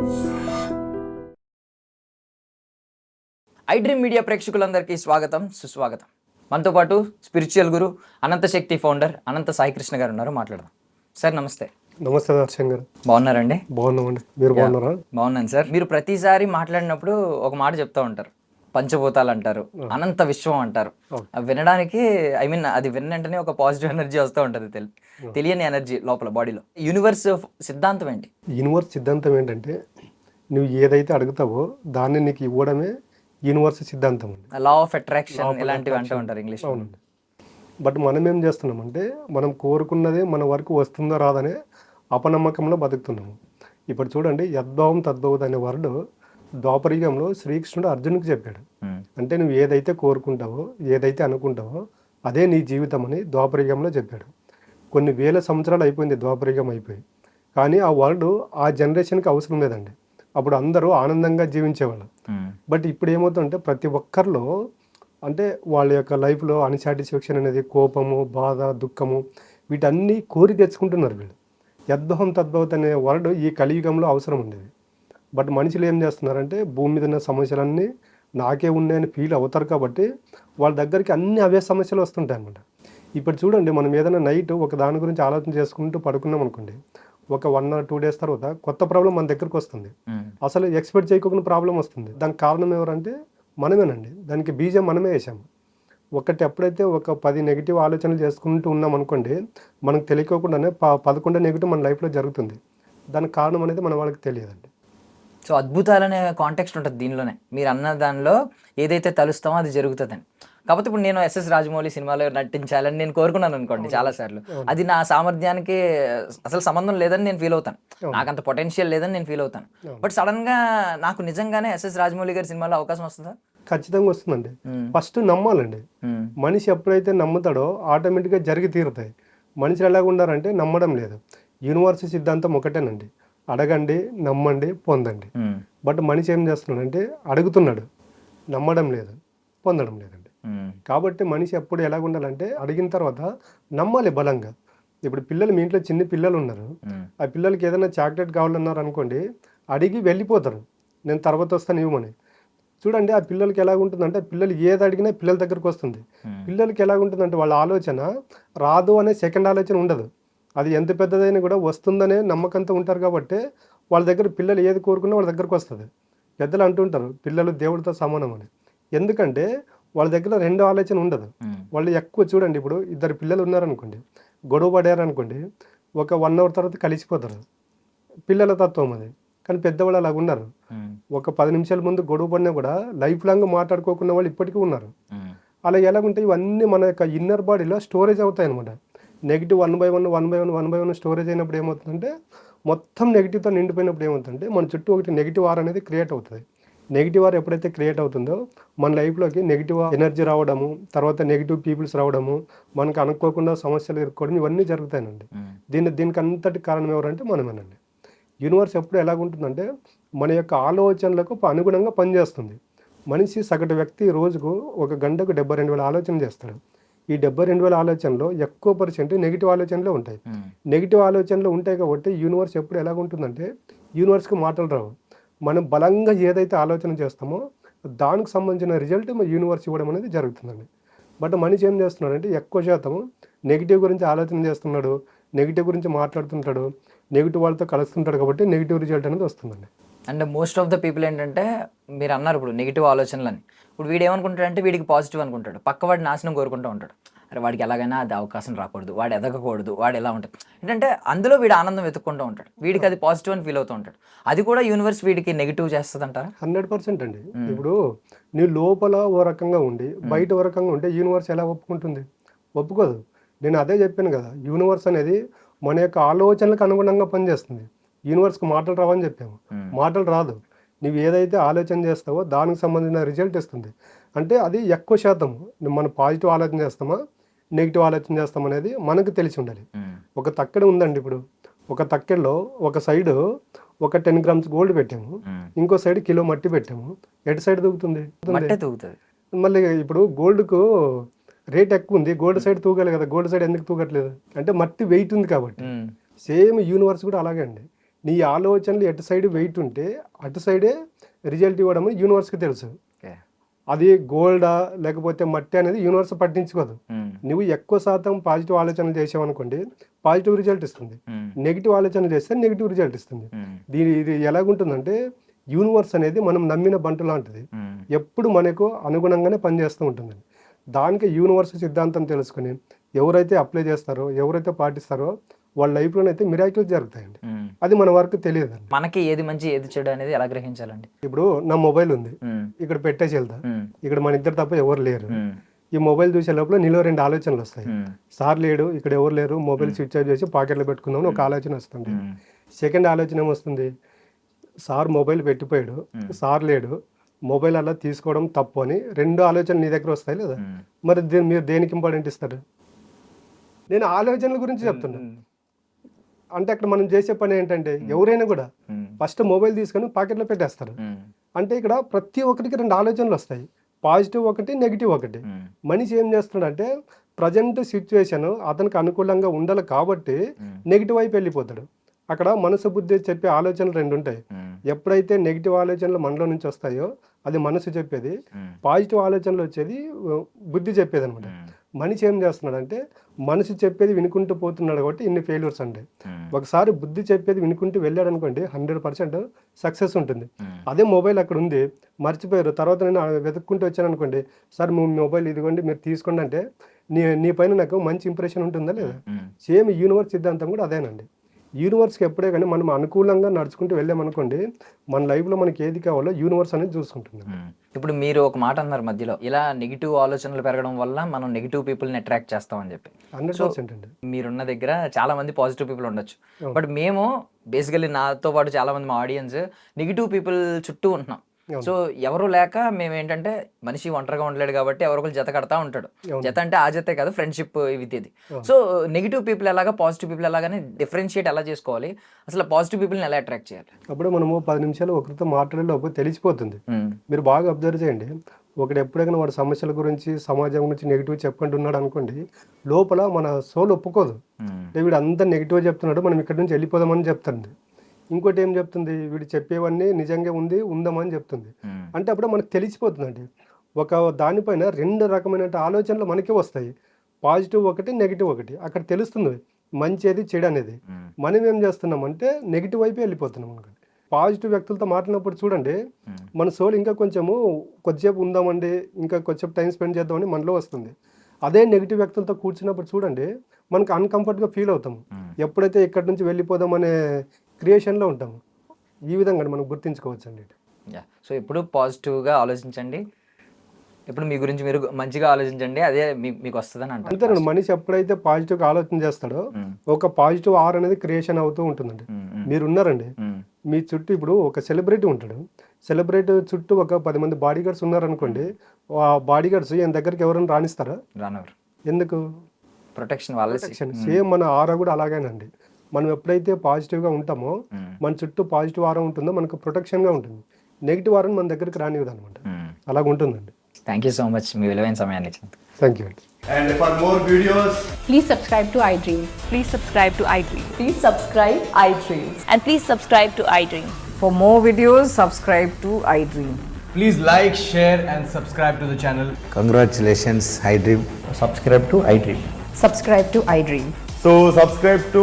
I dream media ప్రేక్షకులందరికీ స్వాగతం సుస్వాగతం. మనతో పాటు స్పిరిచువల్ గురు అనంత శక్తి ఫౌండర్ అనంత సాయి కృష్ణ గారు ఉన్నారు మాట్లాడదాం. సార్ నమస్తే. నమస్తే దర్శన్ గారు బాగున్నారండి? బాగున్నామండి. మీరు బాగున్నారా? బాగున్నాను సార్. మీరు ప్రతిసారి మాట్లాడినప్పుడు ఒక మాట చెప్తా ఉంటారు. పంచభూతాలు అంటారు. అనంత విశ్వం అంటారు. వినడానికి ఐ మీన్ అది విన్నంటనే ఒక పాజిటివ్ ఎనర్జీ వస్తూ ఉంటుంది తెలి తెలియని ఎనర్జీ లోపల బాడీలో యూనివర్స్ సిద్ధాంతం ఏంటి? యూనివర్స్ సిద్ధాంతం ఏంటంటే నువ్వు ఏదైతే అడుగుతావో దాన్ని నీకు ఇవ్వడమే యూనివర్స్ సిద్ధాంతం అండి. లా ఆఫ్ అట్రాక్షన్ ఇలాంటివి అంటూ ఉంటారు ఇంగ్లీష్ అవునండి. బట్ మనం ఏం చేస్తున్నామంటే మనం కోరుకున్నదే మన వరకు వస్తుందో రాదనే అపనమ్మకంలో బతుకుతున్నాము. ఇప్పుడు చూడండి యద్భావం తద్భవత్ అనే వర్డ్ ద్వాపరయుగంలో శ్రీకృష్ణుడు అర్జునుడికి చెప్పాడు. అంటే నువ్వు ఏదైతే కోరుకుంటావో ఏదైతే అనుకుంటావో అదే నీ జీవితం అని ద్వాపరయుగంలో చెప్పాడు. కొన్ని వేల సంవత్సరాలు అయిపోయింది ద్వాపరయుగం అయిపోయి. కానీ ఆ వర్డ్ ఆ జనరేషన్కి అవసరం లేదండి. అప్పుడు అందరూ ఆనందంగా జీవించేవాళ్ళు. బట్ ఇప్పుడు ఏమవుతుందంటే ప్రతి ఒక్కరిలో అంటే వాళ్ళ యొక్క లైఫ్లో అన్సాటిస్ఫాక్షన్ అనేది కోపము బాధ దుఃఖము వీటన్నీ కోరి తెచ్చుకుంటున్నారు వీళ్ళు. యద్భవం తద్భవత్ అనే వర్డ్ ఈ కలియుగంలో అవసరం ఉండేది. బట్ మనుషులు ఏం చేస్తున్నారంటే భూమి మీద ఉన్న సమస్యలన్నీ నాకే ఉన్నాయని ఫీల్ అవుతారు కాబట్టి వాళ్ళ దగ్గరికి అన్ని అవే సమస్యలు వస్తుంటాయి అన్నమాట ఇప్పుడు చూడండి మనం ఏదైనా నైట్ ఒక దాని గురించి ఆలోచన చేసుకుంటూ పడుకున్నాం అనుకోండి ఒక వన్ ఆర్ టూ డేస్ తర్వాత కొత్త ప్రాబ్లం మన దగ్గరకు వస్తుంది. అసలు ఎక్స్పెక్ట్ చేయకుండా ప్రాబ్లం వస్తుంది. దానికి కారణం ఎవరంటే మనమేనండి. దానికి బీజం మనమే వేసాము ఒకటి ఎప్పుడైతే ఒక పది నెగిటివ్ ఆలోచనలు చేసుకుంటూ ఉన్నాం అనుకోండి మనకు తెలియకోకుండానే ప పదకొండు నెగిటివ్ మన లైఫ్లో జరుగుతుంది. దానికి కారణం అనేది మన వాళ్ళకి తెలియదండి. సో అద్భుతాలనే కాంటెక్స్ట్ ఉంటుంది దీనిలోనే. మీరు అన్న దానిలో ఏదైతే తలుస్తామో అది జరుగుతుందని. కాకపోతే ఇప్పుడు నేను ఎస్ఎస్ రాజమౌళి సినిమాలో నటించాలని నేను కోరుకున్నాను అనుకోండి చాలా సార్లు అది నా సామర్థ్యానికి అసలు సంబంధం లేదని నేను ఫీల్ అవుతాను. నాకు అంత పొటెన్షియల్ లేదని నేను ఫీల్ అవుతాను. బట్ సడన్గా నాకు నిజంగానే ఎస్ఎస్ రాజమౌళి గారి సినిమాలో అవకాశం వస్తుందా? ఖచ్చితంగా వస్తుందండి. ఫస్ట్ నమ్మాలండి. మ్మ్. మనిషి ఎప్పుడైతే నమ్ముతాడో ఆటోమేటిక్గా జరిగి తీరుతాయి. మనుషులు ఎలాగ ఉండారంటే నమ్మడం లేదు. యూనివర్స్ సిద్ధాంతం ఒకటేనండి. అడగండి నమ్మండి పొందండి. బట్ మనిషి ఏం చేస్తున్నాడంటే అడుగుతున్నాడు. నమ్మడం లేదు పొందడం లేదండి. కాబట్టి మనిషి ఎప్పుడు ఎలాగ ఉండాలంటే అడిగిన తర్వాత నమ్మాలి బలంగా. ఇప్పుడు పిల్లలు మీ ఇంట్లో చిన్న పిల్లలు ఉన్నారు. ఆ పిల్లలకి ఏదైనా చాక్లెట్ కావాలన్నారు అనుకోండి అడిగి వెళ్ళిపోతారు. నేను తర్వాత వస్తాను ఇవ్వమని. చూడండి ఆ పిల్లలకి ఎలాగ ఉంటుందంటే పిల్లలు ఏది అడిగినా పిల్లల దగ్గరకు వస్తుంది. పిల్లలకి ఎలాగ ఉంటుందంటే వాళ్ళ ఆలోచన రాదు అనే సెకండ్ ఆలోచన ఉండదు. అది ఎంత పెద్దదైనా కూడా వస్తుందనే నమ్మకంతో ఉంటారు కాబట్టి వాళ్ళ దగ్గర పిల్లలు ఏది కోరుకున్నా వాళ్ళ దగ్గరకు వస్తుంది. పెద్దలు అంటుంటారు పిల్లలు దేవుడితో సమానం అని. ఎందుకంటే వాళ్ళ దగ్గర రెండో ఆలోచన ఉండదు. వాళ్ళు ఎక్కువ చూడండి ఇప్పుడు ఇద్దరు పిల్లలు ఉన్నారనుకోండి గొడవ పడారనుకోండి ఒక వన్ అవర్ తర్వాత కలిసిపోతారు. పిల్లల తత్వం అది. కానీ పెద్దవాళ్ళు అలాగ ఉన్నారు. ఒక పది నిమిషాల ముందు గొడవ పడినా కూడా లైఫ్ లాంగ్ మాట్లాడుకోకున్న వాళ్ళు ఇప్పటికీ ఉన్నారు. అలా ఎలాగుంటే ఇవన్నీ మన యొక్క ఇన్నర్ బాడీలో స్టోరేజ్ అవుతాయి అనమాట negative one by one one by one one by one storage అయినప్పుడు ఏమవుతుందంటే మొత్తం నెగిటివ్తో నిండిపోయినప్పుడు ఏమవుతుందంటే మన చుట్టూ ఒకటి నెగిటివ్ ఆర్ అనేది క్రియేట్ అవుతుంది. నెగిటివ్ ఆర్ ఎప్పుడైతే క్రియేట్ అవుతుందో మన లైఫ్లోకి నెగిటివ్ ఎనర్జీ రావడము తర్వాత నెగిటివ్ పీపుల్స్ రావడము మనకు అనుకోకుండా సమస్యలు ఎదుర్కోవడం ఇవన్నీ జరుగుతాయండి. దీని దీనికి అంతటి కారణం ఎవరంటే మనమేనండి. యూనివర్స్ ఎప్పుడు ఎలాగుంటుందంటే మన యొక్క ఆలోచనలకు అనుగుణంగా పనిచేస్తుంది. మనిషి సగటు వ్యక్తి రోజుకు ఒక గంటకు డెబ్బై రెండు వేల ఆలోచన చేస్తాడు. ఈ డెబ్బై రెండు వేల ఆలోచనలో ఎక్కువ పర్సెంట్ నెగిటివ్ ఆలోచనలే ఉంటాయి. నెగిటివ్ ఆలోచనలు ఉంటాయి కాబట్టి యూనివర్స్ ఎప్పుడు ఎలాగుంటుందంటే యూనివర్స్కి మాటలు రావు. మనం బలంగా ఏదైతే ఆలోచన చేస్తామో దానికి సంబంధించిన రిజల్ట్ మన యూనివర్స్ ఇవ్వడం అనేది జరుగుతుందండి. బట్ మనిషి ఏం చేస్తున్నాడంటే ఎక్కువ శాతం నెగిటివ్ గురించి ఆలోచన చేస్తున్నాడు నెగిటివ్ గురించి మాట్లాడుతుంటాడు నెగిటివ్ వాళ్ళతో కలుస్తుంటాడు కాబట్టి నెగిటివ్ రిజల్ట్ అనేది వస్తుందండి. And most of the people ఏంటంటే మీరు అన్నారు ఇప్పుడు నెగిటివ్ ఆలోచనలని. ఇప్పుడు వీడు ఏమనుకుంటాడంటే వీడికి పాజిటివ్ అనుకుంటాడు. పక్క వాడి నాశనం కోరుకుంటూ ఉంటాడు. అరే వాడికి ఎలాగైనా అది అవకాశం రాకూడదు వాడు ఎదగకూడదు వాడు ఎలా ఉంటాడు. ఏంటంటే అందులో వీడు ఆనందం వెతుక్కుంటూ ఉంటాడు. వీడికి అది పాజిటివ్ అని ఫీల్ అవుతూ ఉంటాడు. అది కూడా యూనివర్స్ వీడికి నెగిటివ్ చేస్తుంది అంటారా హండ్రెడ్ పర్సెంట్ అండి. ఇప్పుడు నీ లోపల ఓ రకంగా ఉండి బయట ఓ రకంగా ఉంటే యూనివర్స్ ఎలా ఒప్పుకుంటుంది? ఒప్పుకోదు. నేను అదే చెప్పాను కదా యూనివర్స్ అనేది మన యొక్క ఆలోచనలకు అనుగుణంగా పనిచేస్తుంది. యూనివర్స్కి మాటలు రావని చెప్పాము. మాటలు రాదు. నువ్వు ఏదైతే ఆలోచన చేస్తావో దానికి సంబంధించిన రిజల్ట్ ఇస్తుంది. అంటే అది ఎక్కువ శాతం మనం పాజిటివ్ ఆలోచన చేస్తామా? నెగిటివ్ ఆలోచన చేస్తాం అనేది మనకు తెలిసి ఉండాలి. ఒక తక్కెడ ఉందండి ఇప్పుడు. ఒక తక్కెడలో ఒక సైడ్ ఒక టెన్ గ్రామ్స్ గోల్డ్ పెట్టాము. ఇంకో సైడ్ కిలో మట్టి పెట్టాము. ఎటు సైడ్ దూకుతుంది? మళ్ళీ ఇప్పుడు గోల్డ్కు రేట్ ఎక్కువ ఉంది. గోల్డ్ సైడ్ తూగాలి కదా. గోల్డ్ సైడ్ ఎందుకు తూగట్లేదు? అంటే మట్టి వెయిట్ ఉంది కాబట్టి. సేమ్ యూనివర్స్ కూడా అలాగే అండి. నీ ఆలోచనలు ఎటు సైడ్ వెయిట్ ఉంటే అటు సైడే రిజల్ట్ ఇవ్వడం యూనివర్స్కి తెలుసు. అది గోల్డా లేకపోతే మట్టి అనేది యూనివర్స్ పట్టించుకోదు. నువ్వు ఎక్కువ శాతం పాజిటివ్ ఆలోచనలు చేసావు అనుకోండి పాజిటివ్ రిజల్ట్ ఇస్తుంది నెగిటివ్ ఆలోచన చేస్తే నెగిటివ్ రిజల్ట్ ఇస్తుంది. దీని ఇది ఎలాగుంటుందంటే యూనివర్స్ అనేది మనం నమ్మిన బంటు లాంటిది. ఎప్పుడు మనకు అనుగుణంగానే పనిచేస్తూ ఉంటుంది. దానికి యూనివర్స్ సిద్ధాంతం తెలుసుకుని ఎవరైతే అప్లై చేస్తారో ఎవరైతే పాటిస్తారో వాళ్ళ లైఫ్లోనైతే మిరాకిల్స్ జరుగుతాయండి. అది మన వరకు తెలియదండి. మనకి ఏది మంచి ఏది చెడు అనేది ఎలా గ్రహించాలండి? ఇప్పుడు నా మొబైల్ ఉంది. ఇక్కడ పెట్టేసి వెళ్తా. ఇక్కడ మన ఇద్దరు తప్ప ఎవరు లేరు. ఈ మొబైల్ చూసే లోపల నీలో రెండు ఆలోచనలు వస్తాయి. సార్ లేడు ఇక్కడ ఎవరు లేరు మొబైల్ స్విచ్ ఆఫ్ చేసి పాకెట్లో పెట్టుకుందామని ఒక ఆలోచన వస్తుంది సెకండ్ ఆలోచన ఏమొస్తుంది? సార్ మొబైల్ పెట్టిపోయాడు సార్ లేడు మొబైల్ అలా తీసుకోవడం తప్పు అని రెండు ఆలోచనలు నీ దగ్గర వస్తాయి లేదా. మరి మీరు దేనికి ఇంపార్టెంట్ ఇస్తారు? నేను ఆలోచనల గురించి చెప్తున్నా. అంటే అక్కడ మనం చేసే పని ఏంటంటే ఎవరైనా కూడా ఫస్ట్ మొబైల్ తీసుకొని పాకెట్లో పెట్టేస్తారు. అంటే ఇక్కడ ప్రతి ఒక్కరికి రెండు ఆలోచనలు వస్తాయి. పాజిటివ్ ఒకటి నెగిటివ్ ఒకటి. మనిషి ఏం చేస్తున్నాడంటే ప్రజెంట్ సిచ్యువేషన్ అతనికి అనుకూలంగా ఉండాలి కాబట్టి నెగిటివ్ వైపు వెళ్ళిపోతాడు. అక్కడ మనసు బుద్ధి చెప్పే ఆలోచనలు రెండు ఉంటాయి. ఎప్పుడైతే నెగిటివ్ ఆలోచనలు మనలో నుంచి వస్తాయో అది మనసు చెప్పేది. పాజిటివ్ ఆలోచనలు వచ్చేది బుద్ధి చెప్పేది అనమాట మనిషి ఏం చేస్తున్నాడంటే మనసు చెప్పేది వినుకుంటూ పోతున్నాడు కాబట్టి ఇన్ని ఫెయిల్యూర్స్ అండి. ఒకసారి బుద్ధి చెప్పేది వినుకుంటూ వెళ్ళాడు అనుకోండి హండ్రెడ్ పర్సెంట్ సక్సెస్ ఉంటుంది అదే మొబైల్ అక్కడ ఉంది మర్చిపోయారు. తర్వాత నేను వెతుక్కుంటూ వచ్చాను అనుకోండి సార్ మీ మొబైల్ ఇదిగోండి మీరు తీసుకోండి అంటే నీ నీ పైన నాకు మంచి ఇంప్రెషన్ ఉంటుందా లేదా? సేమ్ యూనివర్స్ సిద్ధాంతం కూడా అదేనండి. యూనివర్స్కి ఎప్పుడే కానీ మనం అనుకూలంగా నడుచుకుంటూ వెళ్ళామనుకోండి మన లైఫ్లో మనకి ఏది కావాలో యూనివర్స్ అనేది చూసుకుంటుంది. ఇప్పుడు మీరు ఒక మాట అన్నారు మధ్యలో ఇలా నెగిటివ్ ఆలోచనలు పెరగడం వల్ల మనం నెగిటివ్ పీపుల్ని అట్రాక్ట్ చేస్తామని చెప్పి హండ్రెడ్ పర్సెంట్ అండి మీరున్న దగ్గర చాలా మంది పాజిటివ్ పీపుల్ ఉండొచ్చు. బట్ మేము బేసికలీ నాతో పాటు చాలా మంది మా ఆడియన్స్ నెగిటివ్ పీపుల్ చుట్టూ ఉంటున్నాం. సో ఎవరు లేక మేము ఏంటంటే మనిషి ఒంటరిగా ఉండలేడు కాబట్టి ఎవరో ఒకరు జత కడతా ఉంటాడు. జత అంటే ఆ జతే కాదు ఫ్రెండ్షిప్ ఇది. సో నెగిటివ్ పీపుల్ ఎలాగా పాజిటివ్ పీపుల్ ఎలాగానే డిఫరెన్షియేట్ ఎలా చేసుకోవాలి? అసలు పాజిటివ్ పీపుల్ని ఎలా అట్రాక్ట్ చేయాలి? అప్పుడు మనము పది నిమిషాలు ఒకరితో మాట్లాడేలోపు తెలిసిపోతుంది. మీరు బాగా అబ్జర్వ్ చేయండి. ఒకటి ఎప్పుడైనా వాడు సమస్యల గురించి సమాజం గురించి నెగిటివ్ చెప్పండి ఉన్నాడు అనుకోండి లోపల మన సోల్ ఒప్పుకోదు. వీడు అంతా నెగిటివ్ చెప్తున్నాడు మనం ఇక్కడ నుంచి వెళ్ళిపోదామని చెప్తుంది ఇంకోటి ఏం చెప్తుంది? వీడు చెప్పేవన్నీ నిజంగా ఉంది ఉందామని చెప్తుంది. అంటే అప్పుడు మనకు తెలిసిపోతుందండి. ఒక దానిపైన రెండు రకమైన ఆలోచనలు మనకే వస్తాయి. పాజిటివ్ ఒకటి నెగిటివ్ ఒకటి. అక్కడ తెలుస్తుంది మంచి చెడు అనేది మనం ఏం చేస్తున్నామంటే నెగిటివ్ వైపే వెళ్ళిపోతున్నాం అనుకోండి పాజిటివ్ వ్యక్తులతో మాట్లాడినప్పుడు చూడండి మన సోల్ ఇంకా కొంచెము కొద్దిసేపు ఉందామండి ఇంకా కొద్దిసేపు టైం స్పెండ్ చేద్దామని మనలో వస్తుంది. అదే నెగిటివ్ వ్యక్తులతో కూర్చున్నప్పుడు చూడండి మనకు అన్కంఫర్ట్గా ఫీల్ అవుతాము. ఉమ్. ఎప్పుడైతే ఇక్కడి నుంచి వెళ్ళిపోదామనే క్రియేషన్లో ఉంటాము. ఈ విధంగా మనం గుర్తించుకోవచ్చు అండి యా. సో ఎప్పుడు పాజిటివ్గా ఆలోచించండి. ఇప్పుడు మీ గురించి మీరు మంచిగా ఆలోచించండి అదే మీకు వస్తుందని అంటారు. అంతేనండి మనిషి ఎప్పుడైతే పాజిటివ్గా ఆలోచన చేస్తాడో ఒక పాజిటివ్ ఆర్ అనేది క్రియేషన్ అవుతూ ఉంటుందండి. మీరు ఉన్నారండి. మీ చుట్టూ ఇప్పుడు ఒక సెలబ్రిటీ ఉంటాడు. సెలబ్రిటీ చుట్టూ ఒక పది మంది బాడీ గార్డ్స్ ఉన్నారనుకోండి ఆ బాడీ గార్డ్స్ ఈయన దగ్గరికి ఎవరైనా రాణిస్తారా రానవరు ఎందుకు? ప్రొటెక్షన్ వాళ్ళ సేమ్ మన ఆరా కూడా అలాగేనండి. మనం ఎప్పుడైతే పాజిటివ్గా ఉంటామో మన చుట్టూ పాజిటివ్ వారం ఉంటుందో మనకు ప్రొటెక్షన్గా ఉంటుంది. నెగిటివ్ వారం మన దగ్గరికి రాని అనమాట అలాగ ఉంటుందండి. థ్యాంక్ యూ సో మచ్ మీ విలువైన సమయాన్ని thank you and for more videos please subscribe to iDream please subscribe to iDream please subscribe iDream and please subscribe to iDream for more videos subscribe to iDream please like share and subscribe to the channel congratulations iDream subscribe to iDream subscribe to iDream so subscribe to